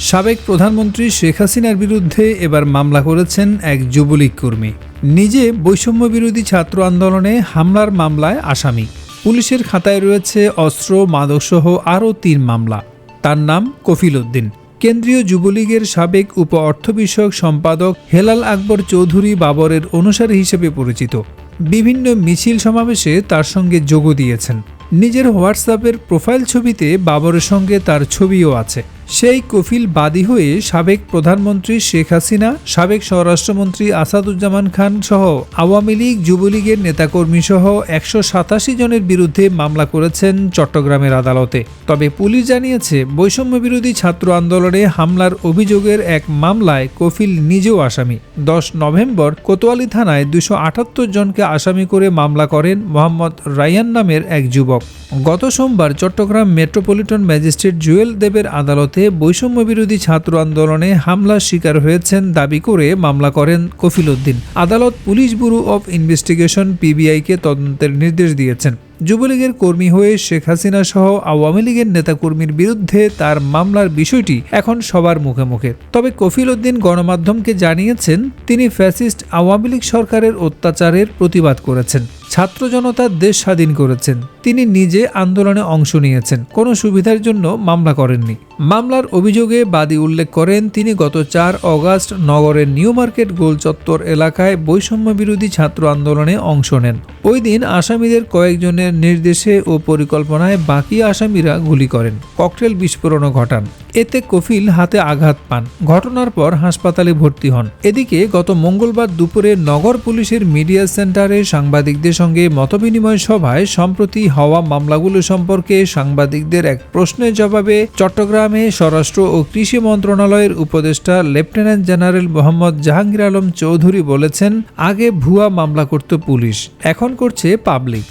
সাবেক প্রধানমন্ত্রী শেখ হাসিনার বিরুদ্ধে এবার মামলা করেছেন এক যুবলীগ কর্মী। নিজে বৈষম্য বিরোধী ছাত্র আন্দোলনে হামলার মামলায় আসামি। পুলিশের খাতায় রয়েছে অস্ত্র, মাদকসহ আরও তিন মামলা। তার নাম কফিল উদ্দিন। কেন্দ্রীয় যুবলীগের সাবেক উপ অর্থ বিষয়ক সম্পাদক হেলাল আকবর চৌধুরী বাবরের অনুসারী হিসেবে পরিচিত। বিভিন্ন মিছিল সমাবেশে তার সঙ্গে যোগ দিয়েছেন। নিজের হোয়াটসঅ্যাপের প্রোফাইল ছবিতে বাবরের সঙ্গে তার ছবিও আছে। সেই কফিল বাদী হয়ে সাবেক প্রধানমন্ত্রী শেখ হাসিনা, সাবেক স্বরাষ্ট্রমন্ত্রী আসাদুজ্জামান খান সহ আওয়ামী লীগ, যুবলীগের নেতাকর্মী সহ একশো সাতাশি জনের বিরুদ্ধে মামলা করেছেন চট্টগ্রামের আদালতে। তবে পুলিশ জানিয়েছে, বৈষম্য বিরোধী ছাত্র আন্দোলনে হামলার অভিযোগের এক মামলায় কফিল নিজেও আসামি। দশ নভেম্বর কোতোয়ালি থানায় দুশো আটাত্তর জনকে আসামি করে মামলা করেন মোহাম্মদ রায়ান নামের এক যুবক। গত সোমবার চট্টগ্রাম মেট্রোপলিটন ম্যাজিস্ট্রেট জুয়েল দেবের আদালতে বৈষম্য বিরোধী ছাত্র আন্দোলনে হামলার শিকার হয়েছেন দাবি করে মামলা করেন কফিল উদ্দিন আদালত পুলিশ ব্যুরো অব ইনভেস্টিগেশন পিবিআইকে তদন্তের নির্দেশ দিয়েছেন। যুবলীগের কর্মী হয়ে শেখ হাসিনা সহ আওয়ামী লীগের নেতাকর্মীর বিরুদ্ধে তার মামলার বিষয়টি এখন সবার মুখে মুখে। তবে কফিল উদ্দিন গণমাধ্যমকে জানিয়েছেন, তিনি ফ্যাসিস্ট আওয়ামী লীগ সরকারের অত্যাচারের প্রতিবাদ করেছেন। ছাত্র জনতা দেশ স্বাধীন করেছেন। তিনি নিজে আন্দোলনে অংশ নিয়েছেন। কোনো সুবিধার জন্য মামলা করেননি। মামলার অভিযোগে বাদী উল্লেখ করেন, তিনি গত চার অগাস্ট নগরের নিউ মার্কেট গোল চত্বর এলাকায় বৈষম্য বিরোধী ছাত্র আন্দোলনে অংশ নেন। ওই দিন আসামিদের কয়েকজনের নির্দেশে ও পরিকল্পনায় বাকি আসামিরা গুলি করেন। ককটেল বিস্ফোরণও ঘটান। এতে কফিল হাতে আঘাত পান। ঘটনার পর হাসপাতালে ভর্তি হন। এদিকে গত মঙ্গলবার দুপুরে নগর পুলিশের মিডিয়া সেন্টারে সাংবাদিকদের সঙ্গে মতবিনিময় সভায় সম্প্রতি হওয়া মামলাগুলো সম্পর্কে সাংবাদিকদের এক প্রশ্নের জবাবে চট্টগ্রামে স্বরাষ্ট্র ও কৃষি মন্ত্রণালয়ের উপদেষ্টা লেফটেন্যান্ট জেনারেল মোহাম্মদ জাহাঙ্গীর আলম চৌধুরী বলেছেন, আগে ভুয়া মামলা করত পুলিশ, এখন করছে পাবলিক।